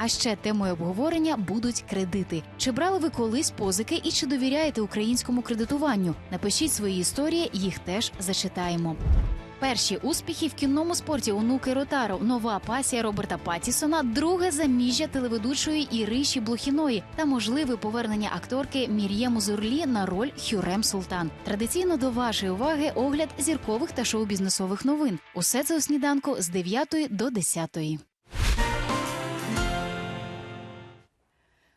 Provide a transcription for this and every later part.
А ще темою обговорення будуть кредити. Чи брали ви колись позики і чи довіряєте українському кредитуванню? Напишіть свої історії, їх теж зачитаємо. Перші успіхи в кінному спорті онуки Ротаро, нова пасія Роберта Паттісона, друге заміжжя телеведучої Іриші Блохіної та можливе повернення акторки Мір'є Музурлі на роль Хюрем Султан. Традиційно до вашої уваги огляд зіркових та шоу-бізнесових новин. Усе це у сніданку з 9 до 10.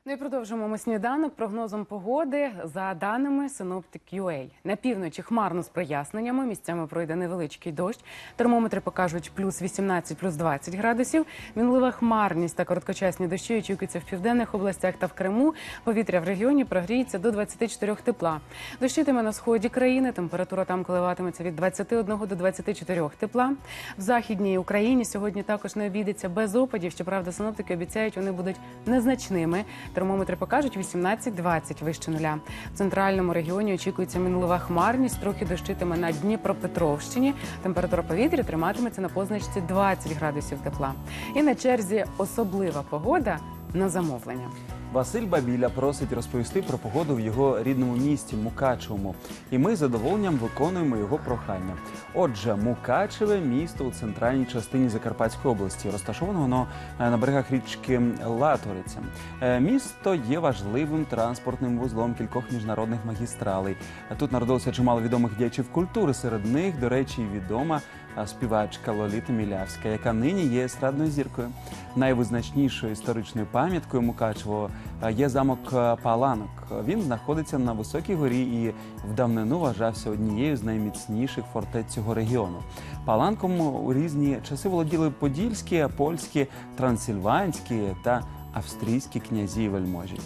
Ну і продовжуємо ми сніданок прогнозом погоди за даними Synoptic.ua. На півночі хмарно з проясненнями. Місцями пройде невеличкий дощ. Термометри покажуть плюс 18, плюс 20 градусів. Мінлива хмарність та короткочасні дощі очікуються в південних областях та в Криму. Повітря в регіоні прогріється до 24 тепла. Дощитиме на сході країни. Температура там коливатиметься від 21 до 24 тепла. В західній Україні сьогодні також не обійдеться без опадів. Щоправда, синоптики обіцяють, вони будуть незначними. Термометри покажуть 18-20 вище нуля. В центральному регіоні очікується мінлива хмарність, трохи дощитиме на Дніпропетровщині. Температура повітря триматиметься на позначці 20 градусів тепла. І на черзі особлива погода на замовлення. Василь Бабіля просить розповісти про погоду в його рідному місті Мукачевому. І ми з задоволенням виконуємо його прохання. Отже, Мукачеве місто у центральній частині Закарпатської області, розташоване воно е, на берегах річки Латориця. Е, Місто є важливим транспортним вузлом кількох міжнародних магістралей. Тут народилося чимало відомих діячів культури. Серед них, до речі, відома співачка Лоліта Мілявська, яка нині є естрадною зіркою. Найвизначнішою історичною пам'яткою Мукачево є замок Паланок. Він знаходиться на високій горі і в давнину вважався однією з найміцніших фортець цього регіону. Паланком у різні часи володіли подільські, польські, трансильванські та австрійські князі вельможі.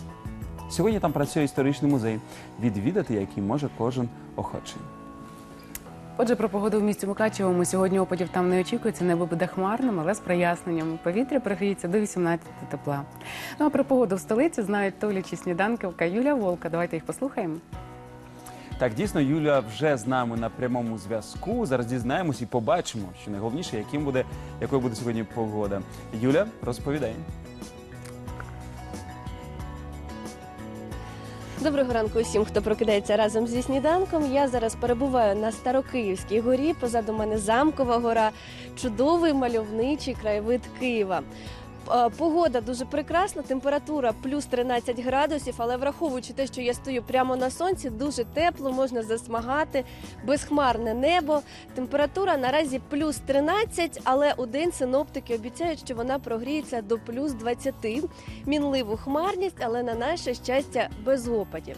Сьогодні там працює історичний музей, відвідати який може кожен охочий. Отже, про погоду в місті Мукачевому сьогодні опадів там не очікується. Небо буде хмарним, але з проясненням. Повітря прогріється до 18 тепла. Ну а про погоду в столиці знають толічі сніданківка Юлія Волка. Давайте їх послухаємо. Так, дійсно, Юля вже з нами на прямому зв'язку. Зараз дізнаємось і побачимо, що найголовніше, яким буде, якою буде сьогодні погода. Юля, розповідай. Доброго ранку усім, хто прокидається разом зі сніданком. Я зараз перебуваю на Старокиївській горі. Позаду мене замкова гора, чудовий мальовничий краєвид Києва. Е, Погода дуже прекрасна, температура плюс 13 градусів, але враховуючи те, що я стою прямо на сонці, дуже тепло, можна засмагати, безхмарне небо. Температура наразі плюс 13, але у день синоптики обіцяють, що вона прогріється до плюс 20. Мінливу хмарність, але на наше щастя без опадів.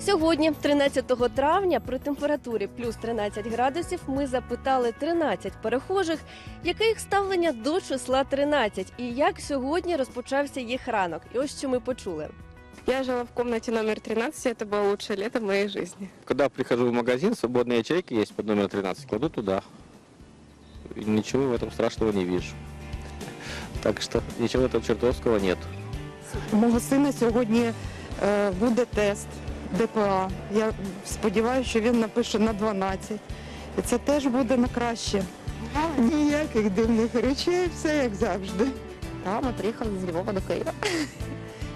Сьогодні, 13 травня, при температурі плюс 13 градусів, ми запитали 13 перехожих, яке їх ставлення до числа 13 і як сьогодні розпочався їх ранок. І ось що ми почули. Я жила в комнате номер 13, это было лучшее лето в моей жизни. Когда прихожу в магазин, свободные ячейки есть под номер 13, кладу туда. И ничего в этом страшного не вижу. Так что ничего этого чертовского нет. У мого сина сьогодні е, буде тест ДПА. Я сподіваюся, що він напише на 12. І це теж буде на краще. Ніяких дивних речей, все як завжди. Та ми приїхали з Львова до Києва.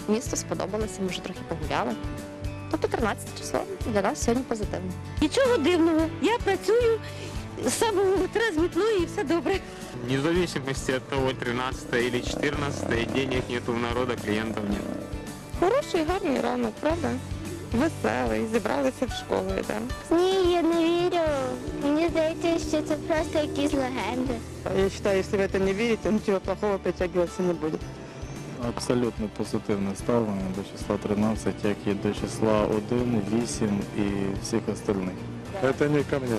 Місто сподобалося, ми вже трохи погуляли. Тобто 13 число для нас сьогодні позитивно. Нічого дивного. Я працюю з самого утра з мітлою і все добре. Вне зависимости от того, 13 или 14, денег нет у народа, клиентов нет. Хороший, гарний ранок, правда? Веселий, зібралися в школу. Да? Ні, я не вірю. Мені здається, що це просто якісь легенди. Я считаю, если вы это не верите, ничего плохого притягиваться не будет. Абсолютно позитивне ставлення до числа 13, як і до числа 1, 8 і всіх остальних. Это не ко мне.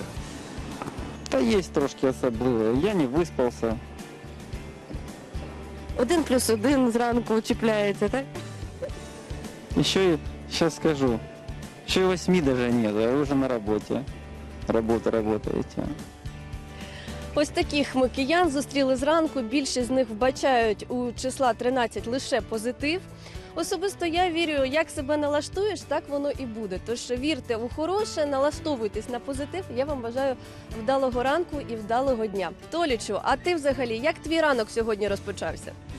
Та є трошки особливе. Я не виспався. Один плюс один зранку чіпляється, так? Еще и, сейчас скажу, Еще и 8 даже нет, а уже на работе. Работа работаете. Ось таких ми киян зустріли зранку. Більшість з них вбачають у числа 13 лише позитив. Особисто я вірю, як себе налаштуєш, так воно і буде. Тож вірте у хороше, налаштовуйтесь на позитив. Я вам бажаю вдалого ранку і вдалого дня. Толічу, а ти взагалі як твій ранок сьогодні розпочався?